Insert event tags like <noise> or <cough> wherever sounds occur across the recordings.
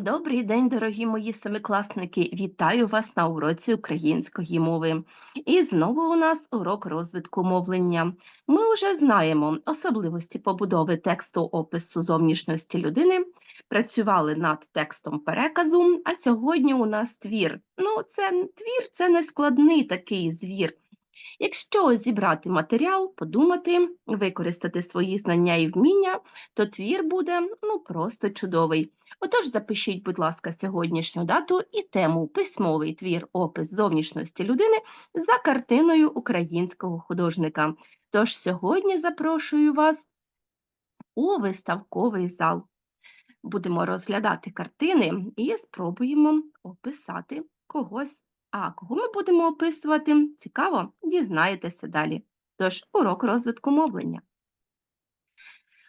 Добрий день, дорогі мої семикласники! Вітаю вас на уроці української мови. І знову у нас урок розвитку мовлення. Ми вже знаємо особливості побудови тексту опису зовнішності людини, працювали над текстом переказу, а сьогодні у нас твір. Ну, це твір це не складний такий звір. Якщо зібрати матеріал, подумати, використати свої знання і вміння, то твір буде ну просто чудовий. Отож, запишіть, будь ласка, сьогоднішню дату і тему письмовий твір, опис зовнішності людини за картиною українського художника. Тож сьогодні запрошую вас у виставковий зал. Будемо розглядати картини і спробуємо описати когось а кого ми будемо описувати? Цікаво, дізнаєтеся далі. Тож, урок розвитку мовлення.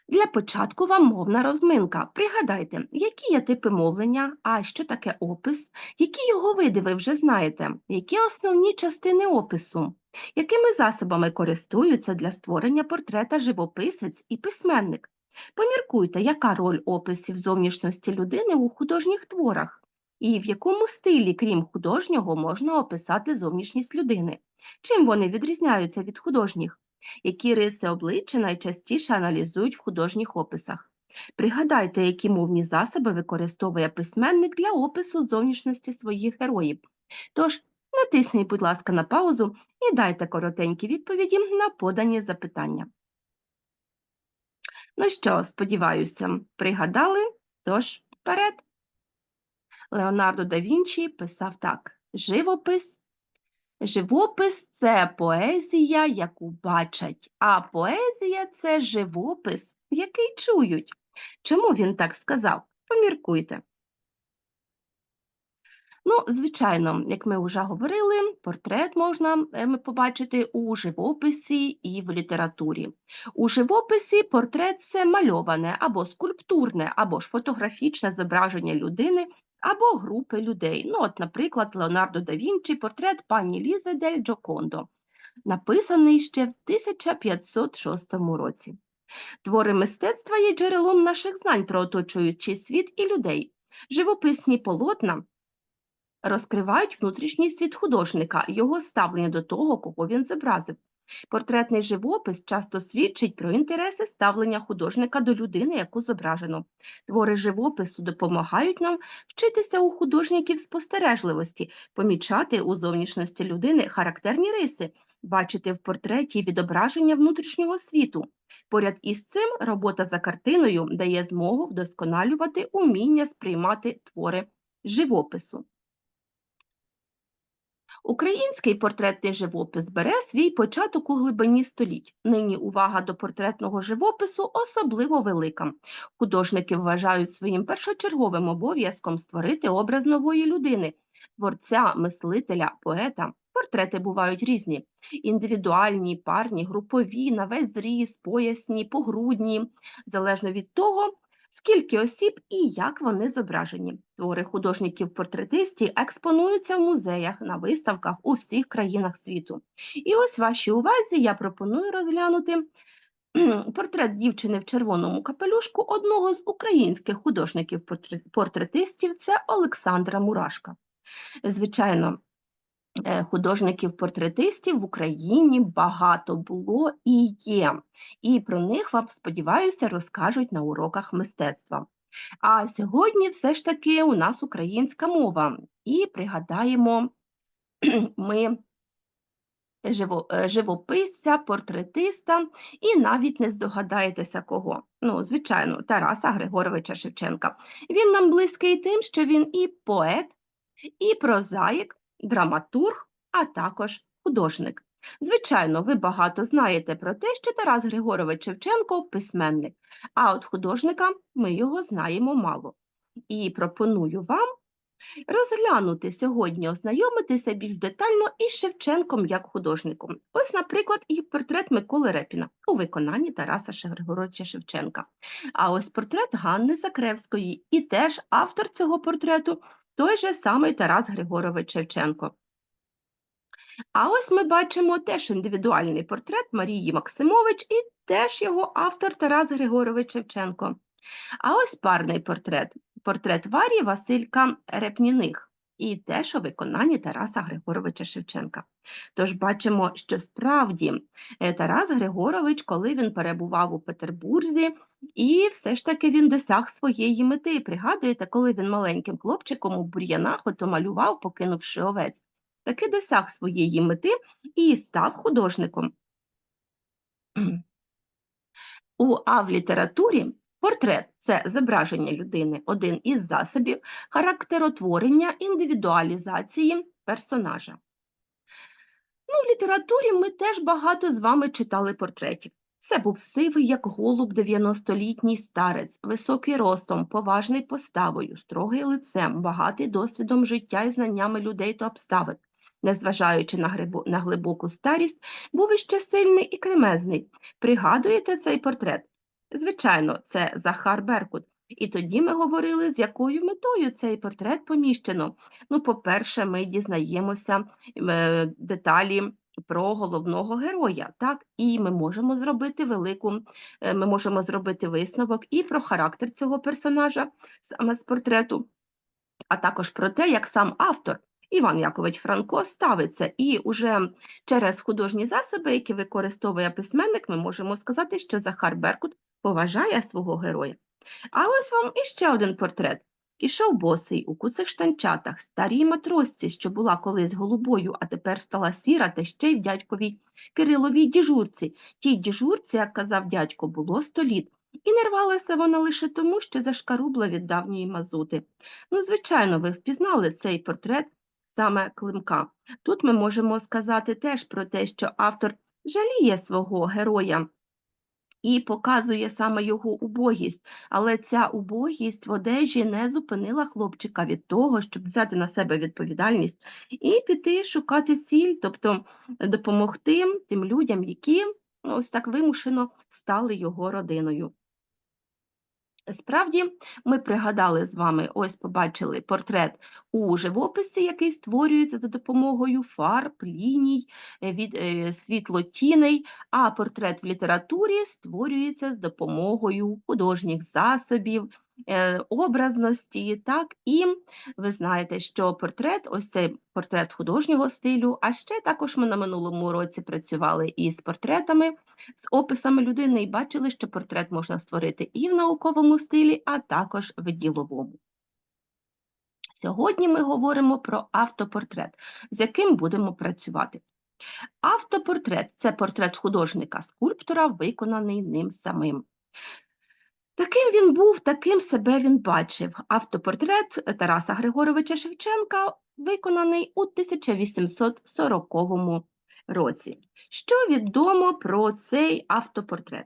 Для початку вам мовна розминка. Пригадайте, які є типи мовлення, а що таке опис, які його види ви вже знаєте, які основні частини опису, якими засобами користуються для створення портрета живописець і письменник. Поміркуйте, яка роль описів зовнішності людини у художніх творах. І в якому стилі, крім художнього, можна описати зовнішність людини? Чим вони відрізняються від художніх? Які риси обличчя найчастіше аналізують в художніх описах? Пригадайте, які мовні засоби використовує письменник для опису зовнішності своїх героїв. Тож, натисніть, будь ласка, на паузу і дайте коротенькі відповіді на подані запитання. Ну що, сподіваюся, пригадали? Тож, вперед! Леонардо да Вінчі писав так: живопис. Живопис це поезія, яку бачать, а поезія це живопис, який чують. Чому він так сказав? Поміркуйте. Ну, звичайно, як ми вже говорили, портрет можна е, побачити у живописі і в літературі. У живописі портрет це мальоване або скульптурне, або ж фотографічне зображення людини або групи людей. Ну, от, Наприклад, Леонардо да Вінчі портрет пані Лізи дель Джокондо, написаний ще в 1506 році. Твори мистецтва є джерелом наших знань про оточуючий світ і людей. Живописні полотна розкривають внутрішній світ художника, його ставлення до того, кого він зобразив. Портретний живопис часто свідчить про інтереси ставлення художника до людини, яку зображено. Твори живопису допомагають нам вчитися у художників спостережливості, помічати у зовнішності людини характерні риси, бачити в портреті відображення внутрішнього світу. Поряд із цим робота за картиною дає змогу вдосконалювати уміння сприймати твори живопису. Український портретний живопис бере свій початок у глибині століть. Нині увага до портретного живопису особливо велика. Художники вважають своїм першочерговим обов'язком створити образ нової людини, творця, мислителя, поета. Портрети бувають різні: індивідуальні, парні, групові, на весь зріз, поясні, погрудні, залежно від того, скільки осіб і як вони зображені. Твори художників-портретистів експонуються в музеях, на виставках у всіх країнах світу. І ось вашій увазі я пропоную розглянути. Портрет дівчини в червоному капелюшку одного з українських художників-портретистів це Олександра Мурашка. Звичайно, художників-портретистів в Україні багато було і є, і про них вам, сподіваюся, розкажуть на уроках мистецтва. А сьогодні все ж таки у нас українська мова, і пригадаємо <clears throat> ми е, живописця, портретиста, і навіть не здогадаєтеся кого. Ну, звичайно, Тараса Григоровича Шевченка. Він нам близький тим, що він і поет, і прозаїк, драматург, а також художник. Звичайно, ви багато знаєте про те, що Тарас Григорович Шевченко письменник, а от художника ми його знаємо мало. І пропоную вам розглянути сьогодні, ознайомитися більш детально із Шевченком як художником. Ось, наприклад, і портрет Миколи Репіна у виконанні Тараса Григоровича Шевченка. А ось портрет Ганни Закревської, і теж автор цього портрету той же самий Тарас Григорович Шевченко. А ось ми бачимо теж індивідуальний портрет Марії Максимович і теж його автор Тарас Григорович Шевченко. А ось парний портрет. Портрет Варії Василька Репніних. І теж у виконанні Тараса Григоровича Шевченка. Тож бачимо, що справді е, Тарас Григорович, коли він перебував у Петербурзі, і все ж таки він досяг своєї мети. Пригадуєте, коли він маленьким хлопчиком у бур'янах ото малював, покинувши овець, таки досяг своєї мети і став художником. У А в літературі портрет це зображення людини, один із засобів характеротворення індивідуалізації персонажа. Ну, в літературі ми теж багато з вами читали портретів. Це був сивий, як голуб, 90-літній старець, високий ростом, поважний поставою, строгий лицем, багатий досвідом життя і знаннями людей та обставин. Незважаючи на, грибу, на глибоку старість, був іще сильний і кремезний. Пригадуєте цей портрет? Звичайно, це Захар Беркут. І тоді ми говорили, з якою метою цей портрет поміщено. Ну, по-перше, ми дізнаємося е, деталі про головного героя, так, і ми можемо зробити велику, е, ми можемо зробити висновок і про характер цього персонажа саме з портрету, а також про те, як сам автор. Іван Якович Франко ставиться, і уже через художні засоби, які використовує письменник, ми можемо сказати, що Захар Беркут поважає свого героя. А ось вам іще один портрет. Ішов босий у куцих штанчатах, старій матросці, що була колись голубою, а тепер стала сіра, та ще й в дядьковій Кириловій діжурці. Тій діжурці, як казав дядько, було сто літ. І не рвалася вона лише тому, що зашкарубла від давньої мазути. Ну, звичайно, ви впізнали цей портрет саме Климка. Тут ми можемо сказати теж про те, що автор жаліє свого героя і показує саме його убогість, але ця убогість в одежі не зупинила хлопчика від того, щоб взяти на себе відповідальність і піти шукати сіль, тобто допомогти тим людям, які ну, ось так вимушено стали його родиною. Справді, ми пригадали з вами, ось побачили портрет у живописі, який створюється за допомогою фарб, ліній, е, від е, світлотіней, а портрет в літературі створюється з допомогою художніх засобів, образності. Так? І ви знаєте, що портрет, ось цей портрет художнього стилю, а ще також ми на минулому році працювали із портретами, з описами людини і бачили, що портрет можна створити і в науковому стилі, а також в діловому. Сьогодні ми говоримо про автопортрет, з яким будемо працювати. Автопортрет це портрет художника-скульптора, виконаний ним самим. Таким він був, таким себе він бачив. Автопортрет Тараса Григоровича Шевченка виконаний у 1840 році. Що відомо про цей автопортрет?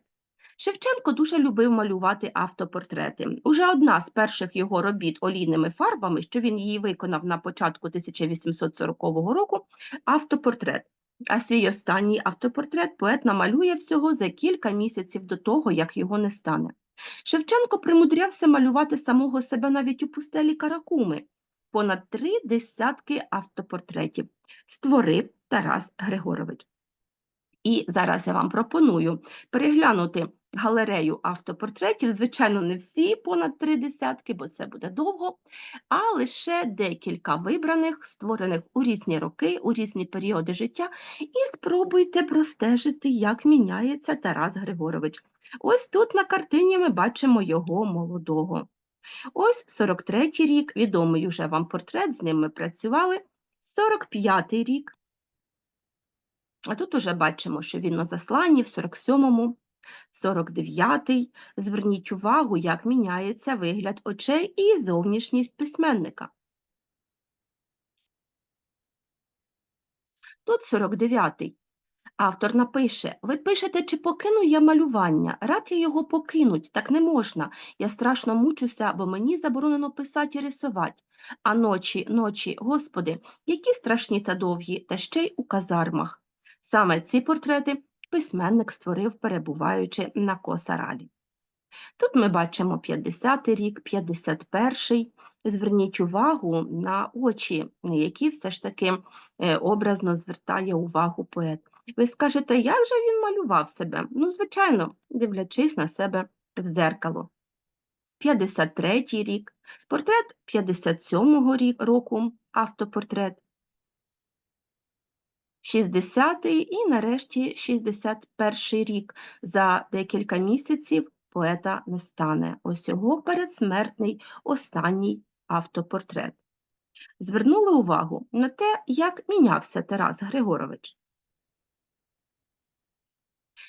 Шевченко дуже любив малювати автопортрети. Уже одна з перших його робіт олійними фарбами, що він її виконав на початку 1840 року, автопортрет. А свій останній автопортрет поет намалює всього за кілька місяців до того, як його не стане. Шевченко примудрявся малювати самого себе навіть у пустелі Каракуми. Понад три десятки автопортретів створив Тарас Григорович. І зараз я вам пропоную переглянути галерею автопортретів. Звичайно, не всі понад три десятки, бо це буде довго, а лише декілька вибраних, створених у різні роки, у різні періоди життя, і спробуйте простежити, як міняється Тарас Григорович. Ось тут на картині ми бачимо його молодого. Ось 43-й рік, відомий уже вам портрет, з ним ми працювали. 45-й рік. А тут уже бачимо, що він на засланні в 47-му, 49-й. Зверніть увагу, як міняється вигляд очей і зовнішність письменника. Тут 49-й. Автор напише: Ви пишете, чи покину я малювання? Рад я його покинуть, так не можна. Я страшно мучуся, бо мені заборонено писати і рисувати. А ночі, ночі, господи, які страшні та довгі, та ще й у казармах. Саме ці портрети письменник створив, перебуваючи на Косаралі. Тут ми бачимо 50-й рік, 51-й. Зверніть увагу на очі, які все ж таки е, образно звертає увагу поет. Ви скажете, як же він малював себе? Ну, звичайно, дивлячись на себе в зеркало. 53 рік, портрет 57-го року, автопортрет, 60-й і нарешті 61-й рік. За декілька місяців поета не стане. Ось його передсмертний останній автопортрет. Звернули увагу на те, як мінявся Тарас Григорович.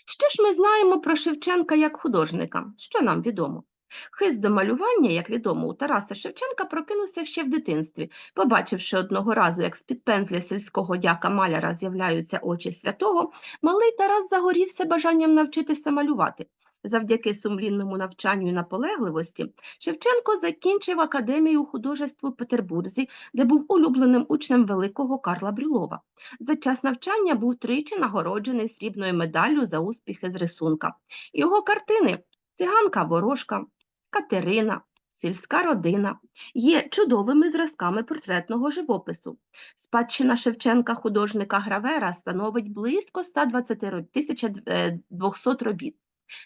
Що ж ми знаємо про Шевченка як художника? Що нам відомо? Хист до малювання, як відомо, у Тараса Шевченка прокинувся ще в дитинстві. Побачивши одного разу, як з-під пензля сільського дяка маляра з'являються очі святого, малий Тарас загорівся бажанням навчитися малювати. Завдяки сумлінному навчанню і наполегливості Шевченко закінчив академію художеств у Петербурзі, де був улюбленим учнем великого Карла Брюлова. За час навчання був тричі нагороджений срібною медаллю за успіхи з рисунка. Його картини Циганка Ворожка, Катерина, Сільська родина є чудовими зразками портретного живопису. Спадщина Шевченка художника Гравера становить близько 120 ро- 1200 робіт.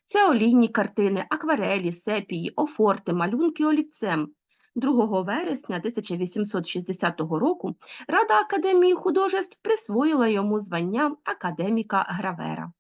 Це олійні картини, акварелі, сепії, офорти, малюнки олівцем. 2 вересня 1860 року Рада Академії художеств присвоїла йому звання академіка Гравера.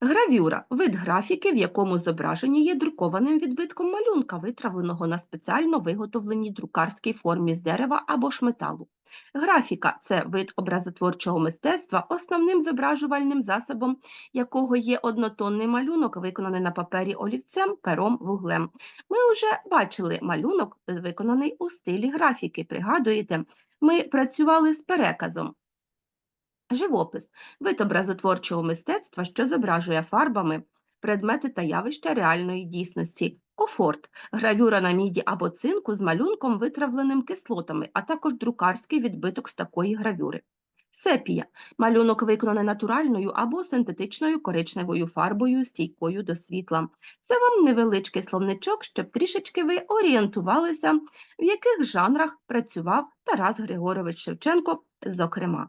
Гравюра вид графіки, в якому зображення є друкованим відбитком малюнка, витравленого на спеціально виготовленій друкарській формі з дерева або ж металу. Графіка це вид образотворчого мистецтва, основним зображувальним засобом якого є однотонний малюнок, виконаний на папері олівцем, пером, вуглем. Ми вже бачили малюнок, е, виконаний у стилі графіки. Пригадуєте, ми працювали з переказом. Живопис вид образотворчого мистецтва, що зображує фарбами предмети та явища реальної дійсності. Офорт гравюра на міді або цинку з малюнком, витравленим кислотами, а також друкарський відбиток з такої гравюри. Сепія малюнок виконаний натуральною або синтетичною коричневою фарбою, стійкою до світла. Це вам невеличкий словничок, щоб трішечки ви орієнтувалися, в яких жанрах працював Тарас Григорович Шевченко, зокрема.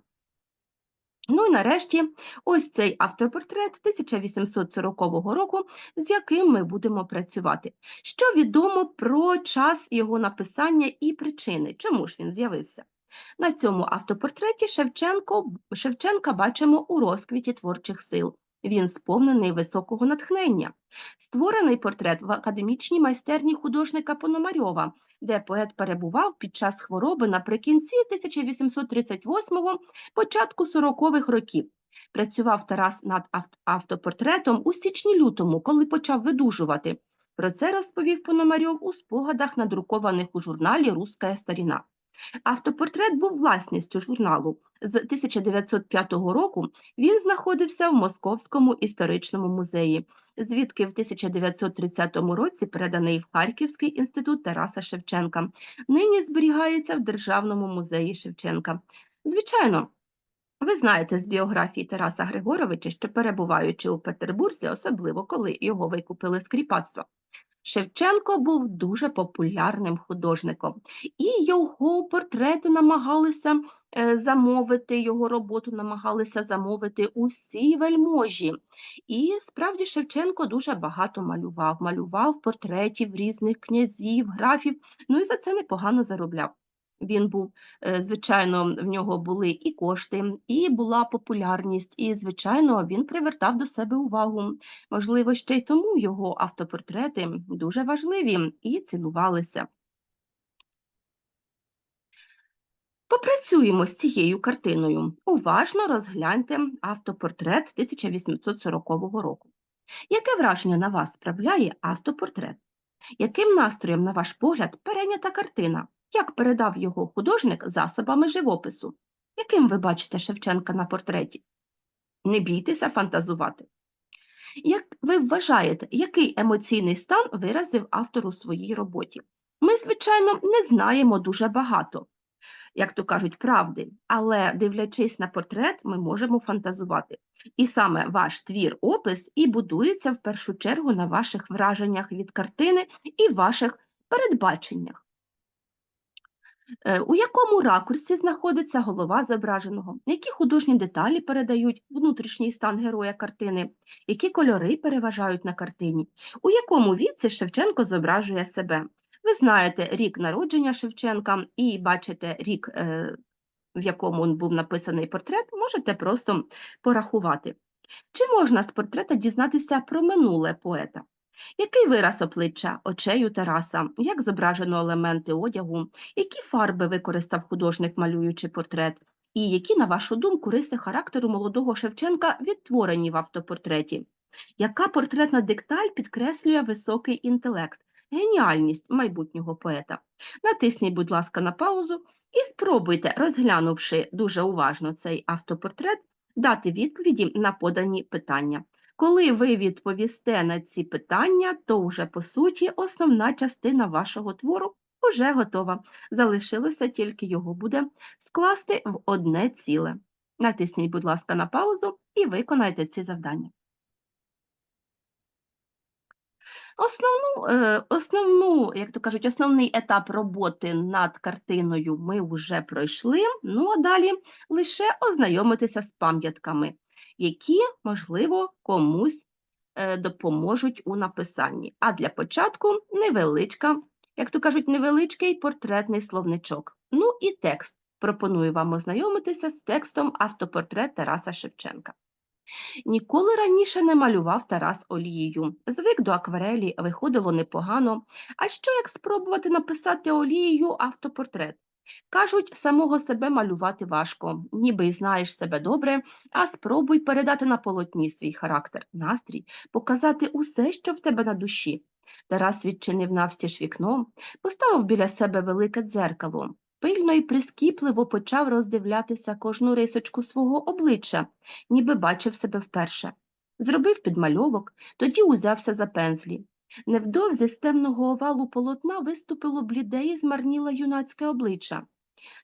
Ну і нарешті ось цей автопортрет 1840 року, з яким ми будемо працювати. Що відомо про час його написання і причини, чому ж він з'явився? На цьому автопортреті Шевченко, Шевченка бачимо у розквіті творчих сил. Він сповнений високого натхнення. Створений портрет в академічній майстерні художника Пономарьова, де поет перебував під час хвороби наприкінці 1838-го, початку 40-х років. Працював Тарас над автопортретом у січні-лютому, коли почав видужувати. Про це розповів Пономарьов у спогадах, надрукованих у журналі Руська старіна. Автопортрет був власністю журналу. З 1905 року він знаходився в Московському історичному музеї, звідки в 1930 році переданий в Харківський інститут Тараса Шевченка. Нині зберігається в Державному музеї Шевченка. Звичайно, ви знаєте з біографії Тараса Григоровича, що перебуваючи у Петербурзі, особливо коли його викупили з кріпацтва, Шевченко був дуже популярним художником, і його портрети намагалися е, замовити, його роботу намагалися замовити усі вельможі. І справді Шевченко дуже багато малював, малював портретів різних князів, графів, ну і за це непогано заробляв. Він був, е, звичайно, в нього були і кошти, і була популярність, і, звичайно, він привертав до себе увагу. Можливо, ще й тому його автопортрети дуже важливі і цінувалися. Попрацюємо з цією картиною. Уважно розгляньте автопортрет 1840 року. Яке враження на вас справляє автопортрет? Яким настроєм, на ваш погляд, перейнята картина? Як передав його художник засобами живопису? Яким ви бачите Шевченка на портреті? Не бійтеся фантазувати. Як ви вважаєте, який емоційний стан виразив автор у своїй роботі? Ми, звичайно, не знаємо дуже багато, як то кажуть, правди, але дивлячись на портрет, ми можемо фантазувати. І саме ваш твір опис і будується в першу чергу на ваших враженнях від картини і ваших передбаченнях. Е, У якому ракурсі знаходиться голова зображеного? Які художні деталі передають внутрішній стан героя картини? Які кольори переважають на картині? У якому віці Шевченко зображує себе? Ви знаєте рік народження Шевченка і бачите рік, е, в якому був написаний портрет, можете просто порахувати. Чи можна з портрета дізнатися про минуле поета? Який вираз обличчя очей у Тараса, як зображено елементи одягу, які фарби використав художник, малюючи портрет, і які, на вашу думку, риси характеру молодого Шевченка відтворені в автопортреті? Яка портретна дикталь підкреслює високий інтелект, геніальність майбутнього поета? Натисніть, будь ласка, на паузу і спробуйте, розглянувши дуже уважно цей автопортрет, дати відповіді на подані питання. Коли ви відповісте на ці питання, то вже по суті основна частина вашого твору вже готова. Залишилося тільки його буде скласти в одне ціле. Натисніть, будь ласка, на паузу і виконайте ці завдання. Основну, е, основну, як то кажуть, основний етап роботи над картиною ми вже пройшли. Ну а далі лише ознайомитися з пам'ятками, які, можливо, комусь е, допоможуть у написанні. А для початку невеличка, як то кажуть, невеличкий портретний словничок. Ну і текст. Пропоную вам ознайомитися з текстом автопортрет Тараса Шевченка. Ніколи раніше не малював Тарас олією. Звик до акварелі, виходило непогано. А що як спробувати написати олією автопортрет? Кажуть, самого себе малювати важко, ніби й знаєш себе добре, а спробуй передати на полотні свій характер, настрій, показати усе, що в тебе на душі. Тарас відчинив навстіж вікно, поставив біля себе велике дзеркало. Пильно і прискіпливо почав роздивлятися кожну рисочку свого обличчя, ніби бачив себе вперше. Зробив підмальовок, тоді узявся за пензлі. Невдовзі з темного овалу полотна виступило бліде і змарніле юнацьке обличчя.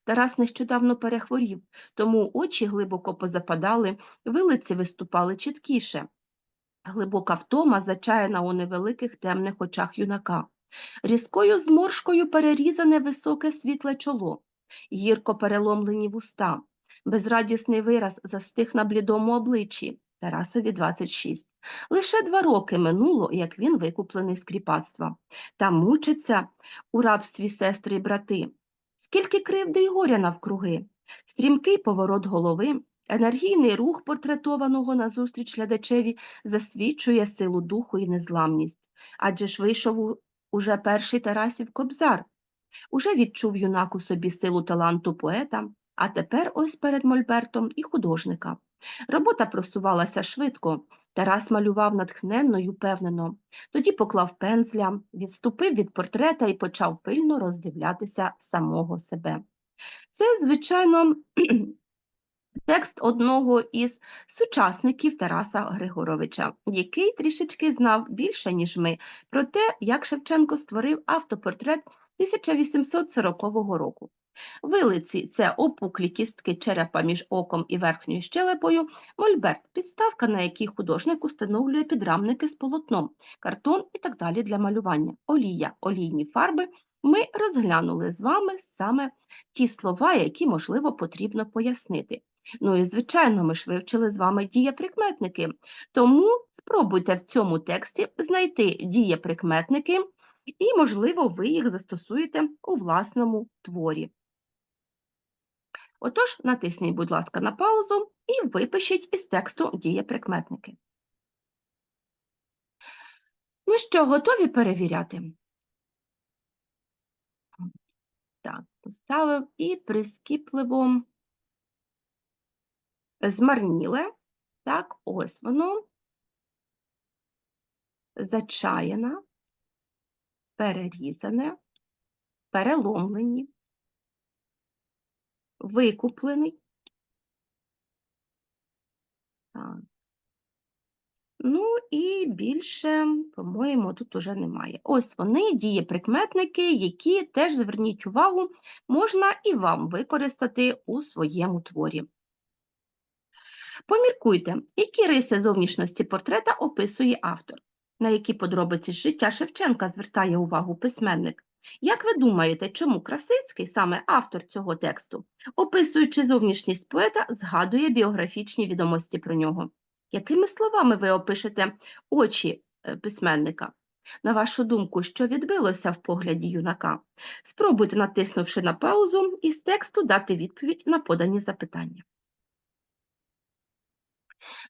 Тарас нещодавно перехворів, тому очі глибоко позападали, вилиці виступали чіткіше. Глибока втома зачаяна у невеликих темних очах юнака. Різкою зморшкою перерізане високе світле чоло, гірко переломлені вуста, безрадісний вираз застиг на блідому обличчі. Тарасові 26. Лише два роки минуло, як він викуплений з кріпацтва. Та мучиться у рабстві сестри й брати. Скільки кривди й горя навкруги, стрімкий поворот голови, енергійний рух портретованого назустріч глядачеві засвідчує силу духу і незламність. Адже ж вийшов уже перший Тарасів Кобзар. Уже відчув юнак у собі силу таланту поета, а тепер ось перед Мольбертом і художника. Робота просувалася швидко, Тарас малював натхненно й упевнено, тоді поклав пензля, відступив від портрета і почав пильно роздивлятися самого себе. Це, звичайно, <clears throat> текст одного із сучасників Тараса Григоровича, який трішечки знав більше, ніж ми, про те, як Шевченко створив автопортрет 1840 року. Вилиці це опуклі кістки черепа між оком і верхньою щелепою, мольберт – підставка, на якій художник установлює підрамники з полотном, картон і так далі для малювання, олія, олійні фарби. Ми розглянули з вами саме ті слова, які, можливо, потрібно пояснити. Ну і, звичайно, ми ж вивчили з вами дієприкметники, тому спробуйте в цьому тексті знайти дієприкметники і, можливо, ви їх застосуєте у власному творі. Отож, натисніть, будь ласка, на паузу і випишіть із тексту дієприкметники. Ну що, готові перевіряти? Так, поставив і прискіпливо змарніле. Так, ось воно. Зачаяна, перерізане, переломлені, викуплений. Так. Ну і більше, по-моєму, тут уже немає. Ось вони, дієприкметники, які теж, зверніть увагу, можна і вам використати у своєму творі. Поміркуйте, які риси зовнішності портрета описує автор, на які подробиці з життя Шевченка звертає увагу письменник. Як ви думаєте, чому Красицький, саме автор цього тексту, описуючи зовнішність поета, згадує біографічні відомості про нього? Якими словами ви опишете очі е, письменника? На вашу думку, що відбилося в погляді юнака? Спробуйте, натиснувши на паузу, із тексту дати відповідь на подані запитання.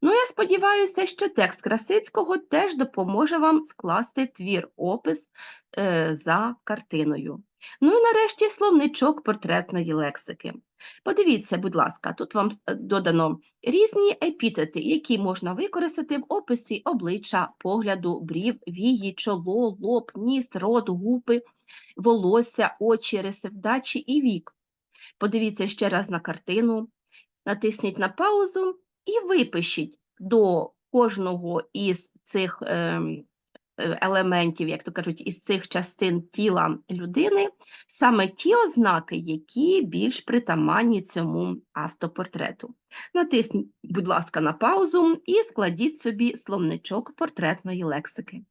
Ну, я сподіваюся, що текст Красицького теж допоможе вам скласти твір опис е, за картиною. Ну і нарешті словничок портретної лексики. Подивіться, будь ласка, тут вам е, додано різні епітети, які можна використати в описі обличчя, погляду, брів, вії, чоло, лоб, ніс, рот, губи, волосся, очі, риси вдачі і вік. Подивіться ще раз на картину, натисніть на паузу і випишіть до кожного із цих ем, е, елементів, як то кажуть, із цих частин тіла людини саме ті ознаки, які більш притаманні цьому автопортрету. Натисніть, будь ласка, на паузу і складіть собі словничок портретної лексики.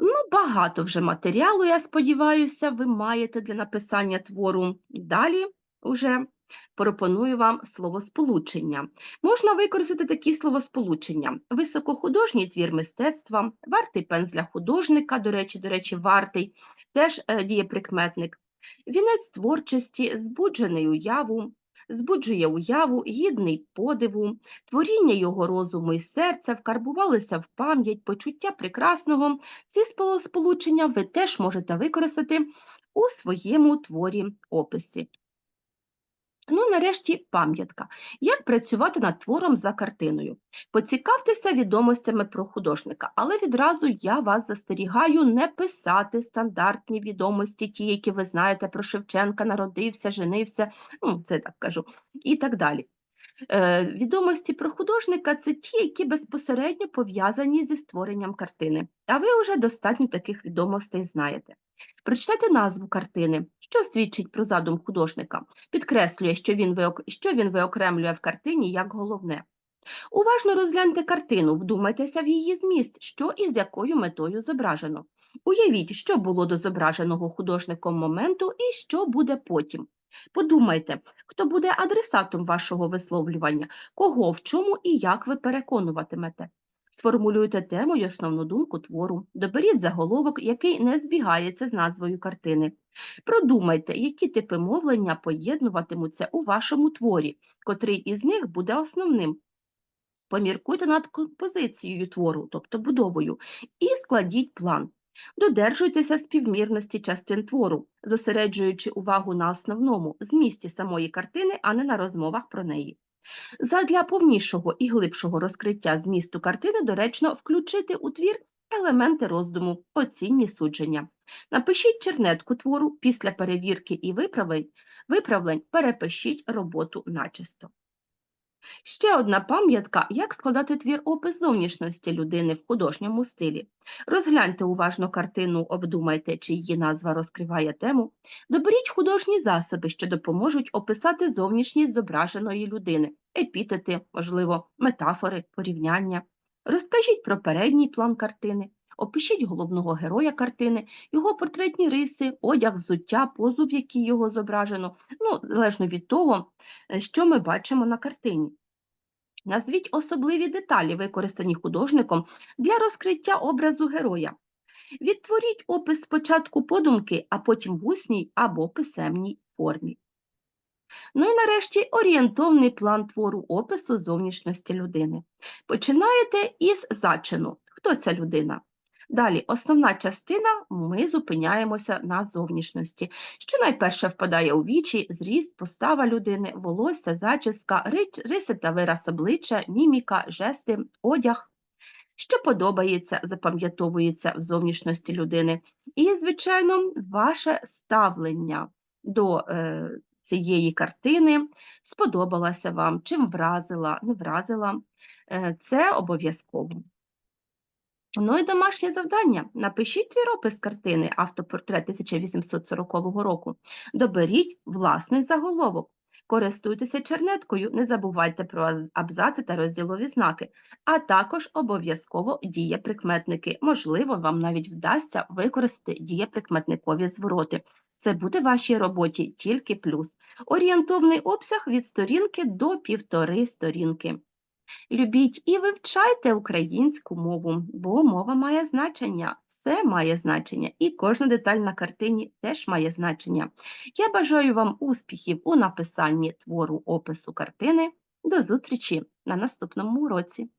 Ну, багато вже матеріалу, я сподіваюся, ви маєте для написання твору. Далі уже пропоную вам словосполучення. Можна використати такі словосполучення: високохудожній твір мистецтва, вартий пензля художника, до речі, до речі, вартий, теж е, дієприкметник, вінець творчості, збуджений уяву, збуджує уяву, гідний подиву, творіння його розуму і серця вкарбувалися в пам'ять, почуття прекрасного. Ці сполучення ви теж можете використати у своєму творі описі. Ну, нарешті, пам'ятка. Як працювати над твором за картиною? Поцікавтеся відомостями про художника, але відразу я вас застерігаю не писати стандартні відомості, ті, які ви знаєте про Шевченка, народився, женився, ну, це так кажу, і так далі. Е, Відомості про художника це ті, які безпосередньо пов'язані зі створенням картини. А ви вже достатньо таких відомостей знаєте. Прочитайте назву картини, що свідчить про задум художника, підкреслює, що він, що він виокремлює в картині як головне. Уважно розгляньте картину, вдумайтеся в її зміст, що і з якою метою зображено. Уявіть, що було до зображеного художником моменту і що буде потім. Подумайте, хто буде адресатом вашого висловлювання, кого, в чому і як ви переконуватимете. Сформулюйте тему й основну думку твору, доберіть заголовок, який не збігається з назвою картини. Продумайте, які типи мовлення поєднуватимуться у вашому творі, котрий із них буде основним. Поміркуйте над композицією твору, тобто будовою, і складіть план. Додержуйтеся співмірності частин твору, зосереджуючи увагу на основному змісті самої картини, а не на розмовах про неї. Задля повнішого і глибшого розкриття змісту картини доречно включити у твір елементи роздуму, оцінні судження. Напишіть чернетку твору після перевірки і виправлень, виправлень перепишіть роботу начисто. Ще одна пам'ятка, як складати твір опис зовнішності людини в художньому стилі. Розгляньте уважно картину, обдумайте, чи її назва розкриває тему. Доберіть художні засоби, що допоможуть описати зовнішність зображеної людини, епітети, можливо, метафори, порівняння. Розкажіть про передній план картини. Опишіть головного героя картини, його портретні риси, одяг, взуття, позу, в якій його зображено, ну, залежно від того, е, що ми бачимо на картині. Назвіть особливі деталі, використані художником для розкриття образу героя. Відтворіть опис спочатку подумки, а потім в усній або писемній формі. Ну і нарешті орієнтовний план твору опису зовнішності людини. Починаєте із зачину. Хто ця людина? Далі, основна частина, ми зупиняємося на зовнішності. Що найперше впадає у вічі, зріст, постава людини, волосся, зачіска, риси та вираз обличчя, міміка, жести, одяг. Що подобається, запам'ятовується в зовнішності людини. І, звичайно, ваше ставлення до е, цієї картини сподобалася вам, чим вразила, не вразила. Е, це обов'язково. Ну і домашнє завдання. Напишіть твіропис картини автопортрет 1840 року. Доберіть власний заголовок. Користуйтеся чернеткою, не забувайте про абзаци та розділові знаки, а також обов'язково дієприкметники. Можливо, вам навіть вдасться використати дієприкметникові звороти. Це буде вашій роботі тільки плюс. Орієнтовний обсяг від сторінки до півтори сторінки. Любіть і вивчайте українську мову, бо мова має значення, все має значення, і кожна деталь на картині теж має значення. Я бажаю вам успіхів у написанні твору опису картини. До зустрічі на наступному уроці.